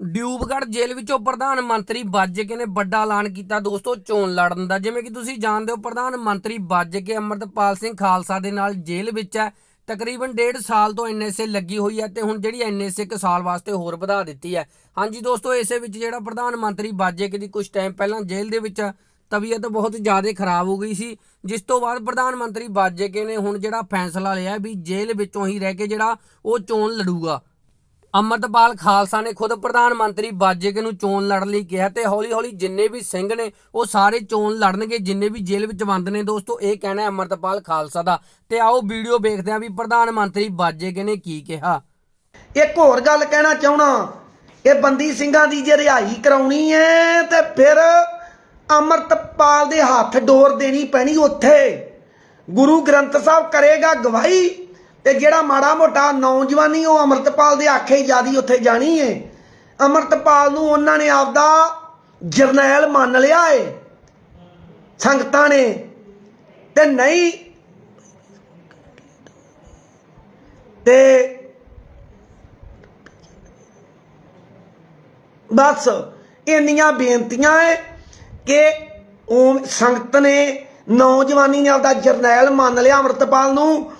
ਡਿਊਬਗੜ੍ਹ ਜੇਲ੍ਹ ਵਿੱਚੋਂ ਪ੍ਰਧਾਨ ਮੰਤਰੀ ਵੱਜ ਕੇ ਨੇ ਵੱਡਾ ਐਲਾਨ ਕੀਤਾ। ਦੋਸਤੋ, ਚੋਣ ਲੜਨ ਦਾ। ਜਿਵੇਂ ਕਿ ਤੁਸੀਂ ਜਾਣਦੇ ਹੋ, ਪ੍ਰਧਾਨ ਮੰਤਰੀ ਵੱਜ ਕੇ ਅਮਰਤਪਾਲ ਸਿੰਘ ਖਾਲਸਾ ਦੇ ਨਾਲ ਜੇਲ੍ਹ ਵਿੱਚ ਹੈ। ਤਕਰੀਬਨ ਡੇਢ ਸਾਲ ਤੋਂ ਐਨਐਸਏ ਲੱਗੀ ਹੋਈ ਹੈ ਤੇ ਹੁਣ ਜਿਹੜੀ ਐਨਐਸਏ ਇੱਕ ਸਾਲ ਵਾਸਤੇ ਹੋਰ ਵਧਾ ਦਿੱਤੀ ਹੈ। ਹਾਂਜੀ ਦੋਸਤੋ, ਇਸੇ ਵਿੱਚ ਜਿਹੜਾ ਪ੍ਰਧਾਨ ਮੰਤਰੀ ਵਾਜੇ ਕੇ ਦੀ ਕੁਝ ਟਾਈਮ ਪਹਿਲਾਂ ਜੇਲ੍ਹ ਦੇ ਵਿੱਚ ਤਬੀਅਤ ਬਹੁਤ ਜ਼ਿਆਦਾ ਖਰਾਬ ਹੋ ਗਈ ਸੀ। ਜਿਸ ਤੋਂ ਬਾਅਦ ਪ੍ਰਧਾਨ ਮੰਤਰੀ ਵਾਜੇ ਕੇ ਨੇ ਹੁਣ ਜਿਹੜਾ ਫੈਸਲਾ ਲਿਆ ਵੀ ਜੇਲ੍ਹ ਵਿੱਚੋਂ ਹੀ ਰਹਿ ਕੇ ਜਿਹੜਾ ਉਹ ਚੋਣ ਲੜੂਗਾ। ਅਮਰਤਪਾਲ ਖਾਲਸਾ ਨੇ ਖੁਦ ਪ੍ਰਧਾਨ ਮੰਤਰੀ ਬਾਜੇਕੇ ਨੂੰ ਚੋਣ ਲੜਨ ਲਈ ਕਿਹਾ ਤੇ ਹੌਲੀ-ਹੌਲੀ ਜਿੰਨੇ ਵੀ ਸਿੰਘ ਨੇ ਉਹ ਸਾਰੇ ਚੋਣ ਲੜਨਗੇ, ਜਿੰਨੇ ਵੀ ਜੇਲ੍ਹ ਵਿੱਚ ਬੰਦ ਨੇ ਦੋਸਤੋ, ਇਹ ਕਹਿਣਾ ਹੈ ਅਮਰਤਪਾਲ ਖਾਲਸਾ ਦਾ। ਤੇ ਆਓ ਵੀਡੀਓ ਵੇਖਦੇ ਹਾਂ ਵੀ ਪ੍ਰਧਾਨ ਮੰਤਰੀ ਬਾਜੇਕੇ ਨੇ ਕੀ ਕਿਹਾ। ਇੱਕ ਹੋਰ ਗੱਲ ਕਹਿਣਾ ਚਾਹਣਾ, ਇਹ ਬੰਦੀ ਸਿੰਘਾਂ ਦੀ ਜੇ ਰਿਹਾਈ ਕਰਾਉਣੀ ਹੈ, ਤੇ ਫਿਰ ਅਮਰਤਪਾਲ ਦੇ ਹੱਥ ਡੋਰ ਦੇਣੀ ਪੈਣੀ ਉੱਥੇ। ਗੁਰੂ ਗ੍ਰੰਥ ਸਾਹਿਬ ਕਰੇਗਾ ਗਵਾਹੀ ਤੇ ਜਿਹੜਾ ਮਾੜਾ ਮੋਟਾ ਨੌਜਵਾਨੀ ਉਹ ਅਮਰਤਪਾਲ ਦੇ ਆਖੇ ਹੀ ਜਿਆਦੀ ਉੱਥੇ ਜਾਣੀ ਏ। ਅਮਰਤਪਾਲ ਨੂੰ ਉਹਨਾਂ ਨੇ ਆਪਦਾ ਜਰਨੈਲ ਮੰਨ ਲਿਆ ਏ। ਸੰਗਤਾਂ ਨੇ। ਤੇ ਨਹੀਂ, ਤੇ ਬਸ ਇੰਨੀਆਂ ਬੇਨਤੀਆਂ ਏ ਕਿ ਉਹ ਸੰਗਤ ਨੇ, ਨੌਜਵਾਨੀ ਨੇ ਆਪਦਾ ਜਰਨੈਲ ਮੰਨ ਲਿਆ ਅਮਰਤਪਾਲ ਨੂੰ।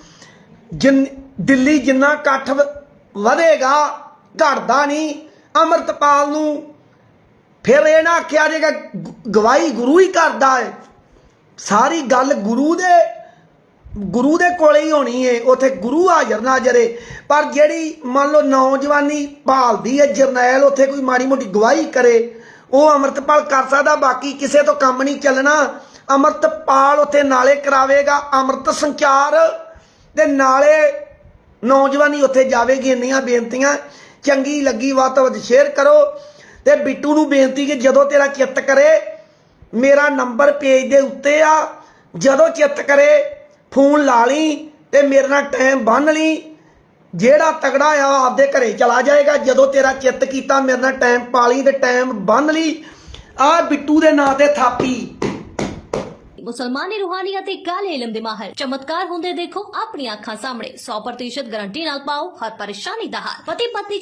ਜਿੰਨ ਦਿੱਲੀ ਜਿੰਨਾ ਇਕੱਠ ਵ- ਵਧੇਗਾ, ਘਟਦਾ ਨਹੀਂ। ਅਮਰਤਪਾਲ ਨੂੰ ਫਿਰ ਇਹ ਨਾ ਆਖਿਆ ਜਾਏਗਾ ਗਵਾਹੀ ਗੁਰੂ ਹੀ ਕਰਦਾ ਹੈ ਸਾਰੀ ਗੱਲ ਗੁਰੂ ਦੇ ਗੁਰੂ ਦੇ ਕੋਲੇ ਹੀ ਹੋਣੀ ਏ। ਉਥੇ ਗੁਰੂ ਹਾਜ਼ਰ ਨਾਜ਼ਰੇ ਪਰ ਜਿਹੜੀ ਮੰਨ ਲਓ ਨੌਜਵਾਨੀ ਭਾਲਦੀ ਏ, ਜਰਨੈਲ ਉਥੇ ਕੋਈ ਮਾੜੀ ਮੋਟੀ ਗਵਾਹੀ ਕਰੇ, ਉਹ ਅਮਰਤਪਾਲ ਕਰ ਸਕਦਾ। ਬਾਕੀ ਕਿਸੇ ਤੋਂ ਕੰਮ ਨਹੀਂ ਚੱਲਣਾ। ਅਮਰਤਪਾਲ ਉਥੇ ਨਾਲੇ ਕਰਾਵੇਗਾ। ਅੰਮ੍ਰਿਤ ਸੰਚਾਰ ਤੇ ਨਾਲੇ ਨੌਜਵਾਨੀ ਉੱਥੇ ਜਾਵੇਗੀ ਇੰਨੀਆਂ ਬੇਨਤੀਆਂ। ਚੰਗੀ ਲੱਗੀ ਵੱਧ ਤੋਂ ਵੱਧ ਸ਼ੇਅਰ ਕਰੋ। ਤੇ ਬਿੱਟੂ ਨੂੰ ਬੇਨਤੀ ਕਿ ਜਦੋਂ ਤੇਰਾ ਚਿੱਤ ਕਰੇ, ਮੇਰਾ ਨੰਬਰ ਪੇਜ ਦੇ ਉੱਤੇ ਆ। ਜਦੋਂ ਚਿੱਤ ਕਰੇ, ਫੋਨ ਲਾ ਲਈ ਤੇ ਮੇਰੇ ਨਾਲ ਟਾਈਮ ਬੰਨ ਲਈ। ਜਿਹੜਾ ਤਗੜਾ ਆ, ਉਹ ਆਪਦੇ ਘਰੇ ਚਲਾ ਜਾਏਗਾ। ਜਦੋਂ ਤੇਰਾ ਚਿੱਤ ਕੀਤਾ, ਮੇਰੇ ਨਾਲ ਟਾਈਮ ਪਾ ਲਈ ਤੇ ਟਾਈਮ ਬੰਨ ਲਈ। ਆ ਬਿੱਟੂ ਦੇ ਨਾਂ ਤੇ ਥਾਪੀ। ਮੁਸਲਮਾਨੀ ਰੂਹਾਨੀਅਤ ਤੇ ਕਾਲੇ ਇਲਮ ਦੇ ਮਾਹਰ। ਚਮਤਕਾਰ ਹੁੰਦੇ ਦੇਖੋ ਆਪਣੀਆਂ ਅੱਖਾਂ ਸਾਹਮਣੇ। 100% ਗਾਰੰਟੀ ਨਾਲ ਪਾਓ, ਹਰ ਪਰੇਸ਼ਾਨੀ ਦਾ ਹੱਲ। ਪਤੀ ਪਤਨੀ